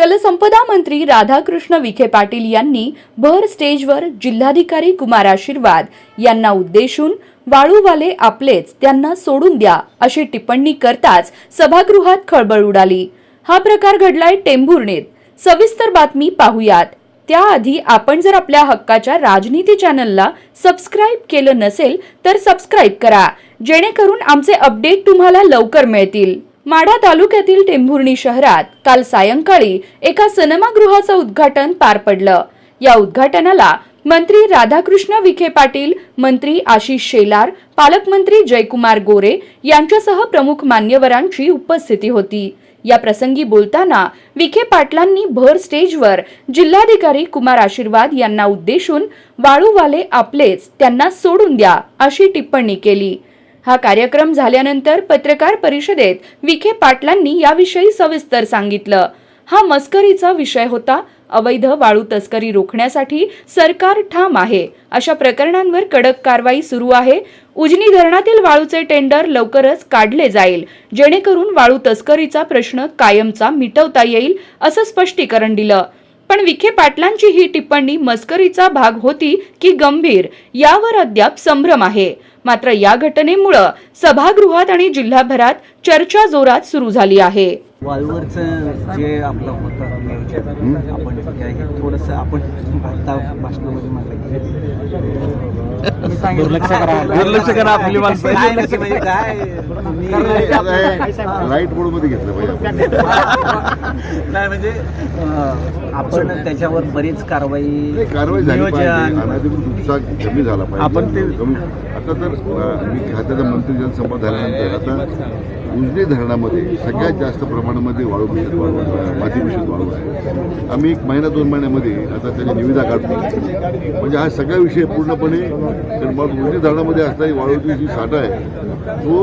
जलसंपदा मंत्री राधाकृष्ण विखे पाटील यांनी भर स्टेजवर जिल्हाधिकारी कुमार आशीर्वाद यांना उद्देशून वाळूवाले आपलेच त्यांना सोडून द्या अशी टिप्पणी करताच सभागृहात खळबळ उडाली. हा प्रकार घडलाय टेंभुर्णीत. सविस्तर बातमी पाहूयात. त्याआधी आपण जर आपल्या हक्काच्या राजनीती चॅनलला सबस्क्राईब केलं नसेल तर सबस्क्राईब करा जेणेकरून आमचे अपडेट तुम्हाला लवकर मिळतील. माढा तालुक्यातील टेंभुर्णी शहरात काल सायंकाळी एका सिनेमागृहाचं उद्घाटन पार पडलं. या उद्घाटनाला मंत्री राधाकृष्ण विखे पाटील मंत्री आशिष शेलार पालकमंत्री जयकुमार गोरे यांच्यासह प्रमुख मान्यवरांची उपस्थिती होती. या प्रसंगी बोलताना विखे पाटलांनी भर स्टेजवर जिल्हाधिकारी कुमार आशीर्वाद यांना उद्देशून वाळूवाले आपलेच त्यांना सोडून द्या अशी टिप्पणी केली. हा कार्यक्रम झाल्यानंतर पत्रकार परिषदेत विखे पाटलांनी याविषयी सविस्तर सांगितलं. हा मस्करीचा विषय होता. अवैध वाळू तस्करी रोखण्यासाठी सरकार ठाम आहे. अशा प्रकरणांवर कडक कारवाई सुरू आहे. उजनी धरणातील वाळूचे टेंडर लवकरच काढले जाईल. जेणेकरून वाळू तस्करीचा प्रश्न कायमचा मिटवता येईल असं स्पष्टीकरण दिलं. पण विखे पाटलांची ही टिप्पणी मस्करीचा भाग होती की गंभीर यावर अद्याप संभ्रम आहे. मात्र या घटनेमुळं सभागृहात आणि जिल्हाभरात चर्चा जोरात सुरू झाली आहे. वाळूवरचं जे आपलं होतं आपण थोडंसं आपण भाषणामध्ये दुर्लक्ष करा. दुर्लक्ष करा आपली माणसं. म्हणजे लाइट बोर्डमध्ये घेतलं पाहिजे. नाही म्हणजे आपण त्याच्यावर बरीच कारवाई कारवाई झाली कमी झाला पाहिजे. आपण ते- आता तर मी खात्याचा मंत्री जनसंवाद झाल्यानंतर आता उजनी धरणामध्ये सगळ्यात जास्त प्रमाणामध्ये वाळू मिश्रित वाळू आहे, माती मिश्रित वाळू आहे. आम्ही एक महिना दोन महिन्यामध्ये आता त्याची निविदा काढतो. म्हणजे हा सगळा विषय पूर्णपणे मग उजनी धरणामध्ये असणारी वाळूची जी साठा आहे तो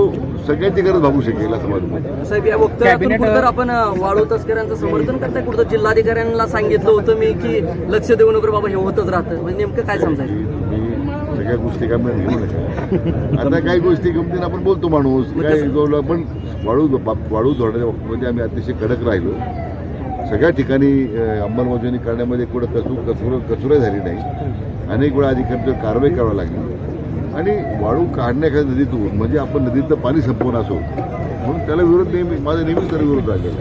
सगळ्यांची गरज भागू शकेल असं माझं मत आहे. साहेब या वक्तव्यातून कॅबिनेट- कुठं आपण वाळू तस्करांचं समर्थन करताय कुठं जिल्हाधिकाऱ्यांना सांगितलं होतं मी की लक्ष देऊ नका बाबा हे होतच राहतं म्हणजे नेमकं काय समजायचं मी सगळ्या गोष्टी काय म्हणत. आता काही गोष्टी गमतीनं आपण बोलतो माणूस काय जो पण वाळू वाळू धोरणाच्या बाबतीमध्ये आम्ही अतिशय कडक राहिलो सगळ्या ठिकाणी अंमलबजावणी करण्यामध्ये कुठं कसू कसुर कसुरा झाली नाही अनेक वेळा अधिकाऱ्यांवर कारवाई करावी लागली. आणि वाळू काढण्या नदीतून म्हणजे आपण नदीतलं पाणी संपवून असो म्हणून त्याला विरोध नेहमी माझा नेहमीच त्याला विरोध राहिलेला